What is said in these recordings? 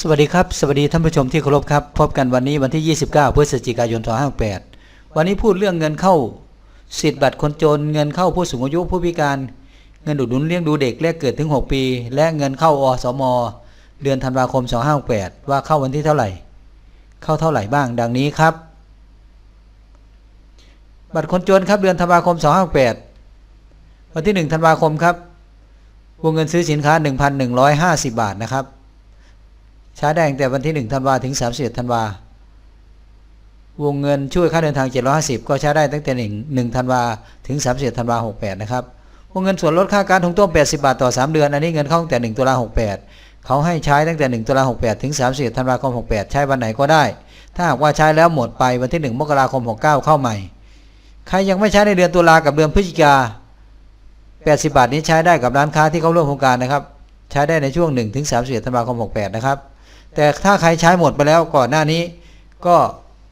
สวัสดีครับ สวัสดีท่านผู้ชมที่เคารพครับ พบกันวันนี้วันที่ 29 พฤศจิกายน 2568วันนี้พูดเรื่องเงินเข้า สิทธิ์บัตรคนจน เงินเข้าผู้สูงอายุผู้พิการ เงินอุดหนุนเลี้ยงดูเด็กแรกเกิดถึง 6 ปี และเงินเข้าอสม เดือนธันวาคม 2568ว่าเข้าวันที่เท่าไหร่ เข้าเท่าไหร่บ้างดังนี้ครับ บัตรคนจนครับเดือนธันวาคม 2568วันที่ 1 ธันวาคมครับ วงเงินซื้อสินค้า 1,150 บาทนะครับ ใช้ได้ตั้งแต่วันที่ 1 ธันวาถึง 31 ธันวาวงเงินช่วยค่าเดินทาง 750 ก็ใช้ได้ตั้งแต่1 1ธันวาถึง 31 ธันวา68 นะครับ วงเงินส่วนลดค่าการถุงต้ม 80 บาทต่อ 3 เดือน อันนี้เงินเข้าตั้งแต่ 1 ตุลา68 เขาให้ใช้ตั้งแต่ 1 ตุลา68 ถึง 31 ธันวาคม 68 ใช้วันไหนก็ได้ ถ้าหากว่าใช้แล้วหมดไปวันที่ 1 มกราคม 69 เข้าใหม่ ใครยังไม่ใช้ในเดือนตุลากับเดือนพฤศจิกา 80 บาทนี้ใช้ได้กับร้านค้าที่เขาร่วมโครงการนะครับ ใช้ได้ในช่วง 1 ถึง 31 ธันวาคม 68 นะครับ แต่ถ้าใครใช้หมดไปแล้วก่อนหน้านี้ ก็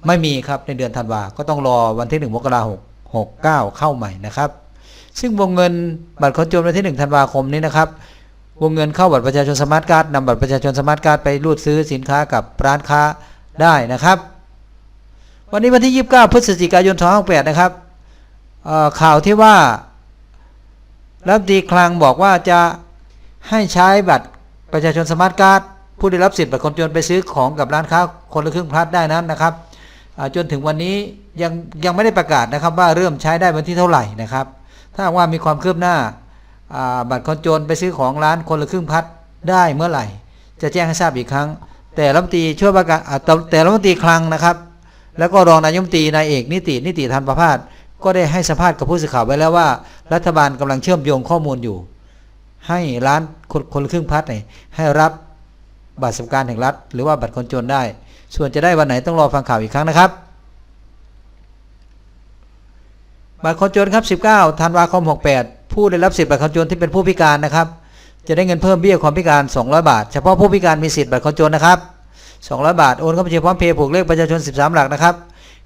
ไม่มีครับในเดือนธันวา ก็ต้องรอวันที่ 1 มกราคม69เข้าใหม่นะครับ ซึ่งวงเงินบัตรคนจนวันที่ 1 ธันวาคมนี้นะครับ วงเงินเข้าบัตรประชาชนสมาร์ทการ์ดนำบัตรประชาชนสมาร์ทการ์ดไปรูดซื้อสินค้ากับร้านค้าได้นะครับ วันนี้วันที่ 29 พฤศจิกายน2568นะครับข่าวที่ว่ารัฐมนตรีคลังบอกว่าจะให้ใช้บัตรประชาชนสมาร์ทการ์ด ผู้ได้รับสิทธิ์บัตรคนจนไปซื้อของกับร้านค้าคนละครึ่งพลัดได้นั้นนะครับจนถึงวันนี้ยังยังไม่ได้ประกาศนะครับว่าเริ่มใช้ได้วันที่เท่าไหร่นะครับ ถ้าว่ามีความคืบหน้าบัตรคนจนไปซื้อของร้านคนละครึ่งพัดได้เมื่อไหร่ จะแจ้งให้ทราบอีกครั้ง แต่รัฐมนตรีช่วยประกาศแต่รัฐมนตรีคลังนะครับ แล้วก็รองนายรัฐมนตรีนายเอกนิตินิติธรรมประพาสก็ได้ให้สัมภาษณ์กับผู้สื่อข่าวไว้แล้วว่า รัฐบาลกำลังเชื่อมโยงข้อมูลอยู่ ให้ร้านคนคนละครึ่งพัดเนี่ยให้รับ บัตรสวัสดิการแห่งรัฐ หรือว่าบัตรคนจนได้ ส่วนจะได้วันไหนต้องรอฟังข่าวอีกครั้งนะครับบัตรคนจนครับ 19ธันวาคม 68 ผู้ได้รับสิทธิ์บัตรคนจนที่เป็นผู้พิการนะครับ จะได้เงินเพิ่มเบี้ยความพิการ 200 บาท เฉพาะผู้พิการมีสิทธิ์บัตรคนจนนะครับ 200 บาท โอนเข้าบัญชีพร้อมเพย์ผูกเลขประชาชน 13 หลักนะครับ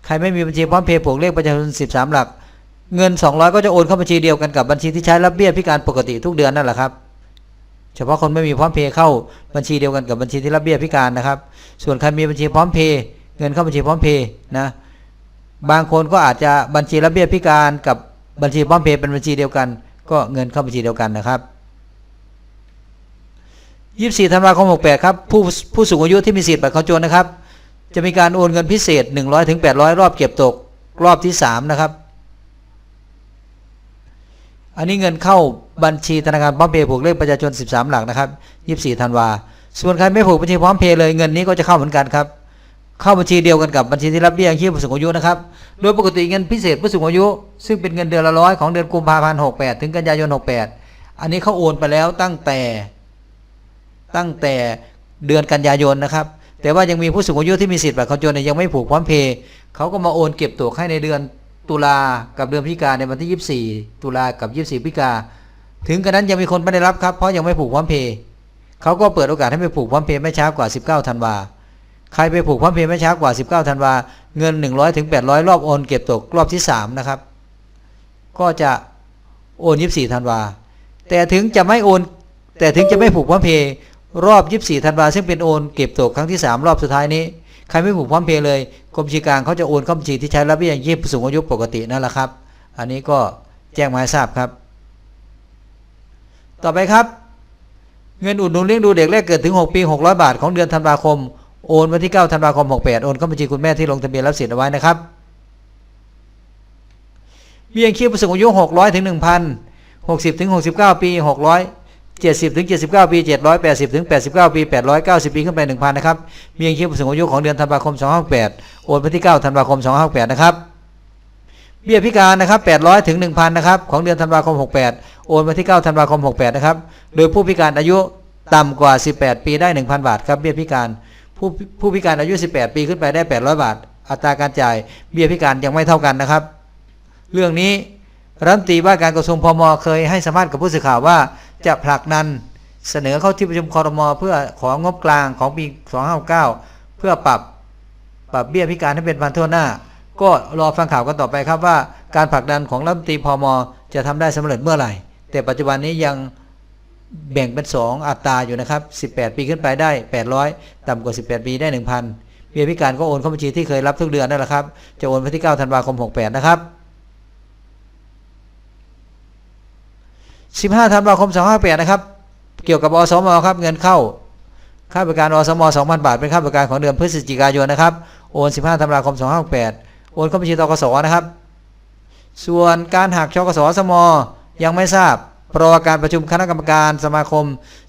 ใครไม่มีบัญชีพร้อมเพย์ผูกเลขประชาชน 13 หลัก เงิน 200 ก็จะโอนเข้าบัญชีเดียวกันกับบัญชีที่ใช้รับเบี้ยพิการปกติทุกเดือนนั่นแหละครับ เฉพาะคนไม่มีพร้อมเพย์เข้าบัญชีเดียวกันกับบัญชีที่รับเบี้ยพิการนะครับ ส่วนใครมีบัญชีพร้อมเพย์เงินเข้าบัญชีพร้อมเพย์นะบางคนก็อาจจะบัญชีรับเบี้ยพิการกับบัญชีพร้อมเพย์เป็นบัญชีเดียวกัน ก็เงินเข้าบัญชีเดียวกันนะครับ24ธันวาคม68 ครับผู้ผู้สูงอายุที่มีสิทธิ์บัตรคนจนนะครับ จะมีการโอนเงินพิเศษ 100ถึง800 รอบเก็บตกรอบที่ 3 นะครับ อันนี้เงินเข้าบัญชีธนาคารพร้อมเพย์ผูกเลขประชาชน 13 หลักนะครับ24ธันวาส่วนใครไม่ผูกบัญชีพร้อมเพย์เลยเงินนี้ก็จะเข้าเหมือนกันครับ เข้าบัญชีเดียวกันกับบัญชีที่รับเบี้ยยังชีพผู้สูงอายุนะครับ โดยปกติเงินพิเศษผู้สูงอายุ ซึ่งเป็นเงินเดือนละร้อยของเดือนกุมภาพันธ์68 ถึงกันยายน 68 อันนี้เขาโอนไปแล้วตั้งแต่ ตั้งแต่เดือนกันยายนนะครับ แต่ว่ายังมีผู้สูงอายุที่มีสิทธิ์บัตรคนจนยยังไม่ผูกพร้อมเพย์เขาก็มาโอนเก็บตัวให้ในเดือน ตุลากับเดือนพิกาในวันที่ 24 ตุลากับ 24 พิกาถึงกระนั้นยังมีคนไม่ได้รับครับเพราะยังไม่ผูกพร้อมเพย์เขาก็เปิดโอกาสให้ไปผูกพร้อมเพย์ไม่ช้ากว่า 19ธันวาใครไปผูกพร้อมเพย์ไม่ช้ากว่า 19ธันวาเงิน 100ถึง800 รอบโอนเก็บตกรอบที่ 3 นะครับ ก็จะโอน24ธันวาแต่ถึงจะไม่โอน แต่ถึงจะไม่ผูกพร้อมเพย์รอบ 24ธันวาซึ่งเป็นโอนเก็บตกครั้งที่ 3 รอบสุดท้ายนี้ ใครไม่ผูกพร้อมเพย์เลยกรมบัญชีกลางเขาจะโอนเข้าบัญชีที่ใช้รับเบี้ยยังชีพสูงอายุปกตินั่นแหละครับ อันนี้ก็แจ้งมาให้ทราบครับ ต่อไปครับ เงินอุดหนุนเลี้ยงดูเด็กแรกเกิดถึง 6 ปี 600 บาท ของเดือนธันวาคม โอนวันที่ 9 ธันวาคม 68 โอนเข้าบัญชีคุณแม่ที่ลงทะเบียนรับสิทธิ์เอาไว้นะครับเบี้ยยังชีพผู้สูงอายุ 600 ถึง 1,000 60 ถึง 69 ปี 600 70ถึง79 ปี 780ถึง89 ปี 890 ปี ขึ้นไป 1,000 นะครับเบี้ยยังชีพผู้สูงอายุของเดือนธันวาคม 258 โอนวันที่ 9 ธันวาคม 258 นะครับ เบี้ยพิการนะครับ 800ถึง1,000 นะครับ ของเดือนธันวาคม 68 โอนวันที่ 9 ธันวาคม 68 นะครับ โดยผู้พิการอายุต่ำกว่า 18 ปีได้ 1,000 บาทครับ เบี้ยพิการ ผู้ผู้พิการอายุ 18 ปีขึ้นไปได้ 800 บาท อัตราการจ่าย เบี้ยพิการยังไม่เท่ากันนะครับ เรื่องนี้รัฐมนตรีว่าการกระทรวงพมเคยให้สัมภาษณ์กับผู้สื่อข่าวว่า จะผลักดันเสนอเข้าที่ประชุมคอรมอเพื่อของงบกลางของปี 259 เพื่อปรับปรับเบี้ยพิการให้เป็นพันทั่วหน้า ก็รอฟังข่าวกันต่อไปครับว่าการผลักดันของรัฐมนตรีพอมจะทำได้สำเร็จเมื่อไหร่ แต่ปัจจุบันนี้ยังแบ่งเป็น 2 อัตราอยู่นะครับ 18 ปีขึ้นไปได้ 800 ต่ำกว่า 18 ปีได้ 1,000 เบี้ยพิการก็โอนเข้าบัญชีที่เคยรับทุกเดือนนั่นแหละครับ จะโอนไปที่ 9 ธันวาคม 68 นะครับ 15ธันวาคม258นะครับ เกี่ยวกับอสมครับเงินเข้า ค่าบริการอสม2,000 บาท เป็นค่าบริการของเดือนพฤศจิกายนนะครับ โอน 15ธันวาคม258โอนเข้าบัญชีตกสนะครับ ส่วนการหักชกสสมยังไม่ทราบรอการประชุมคณะกรรมการสมาคม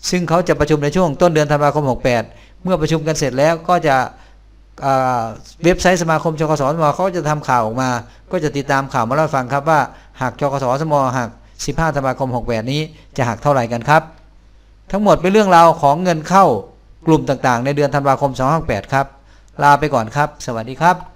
ซึ่งเขาจะประชุมในช่วงต้นเดือนธันวาคม 68 เมื่อประชุมกันเสร็จแล้วก็จะเว็บไซต์สมาคมชกสสมเขาจะทำข่าวออกมา ก็จะติดตามข่าวมาเล่าฟังครับว่าหักชกสสมหัก 15ธันวาคม68นี้จะหักเท่าไหร่กันครับ ทั้งหมดเป็นเรื่องราวของเงินเข้ากลุ่มต่างๆ ในเดือนธันวาคม 258 ครับ ลาไปก่อนครับ สวัสดีครับ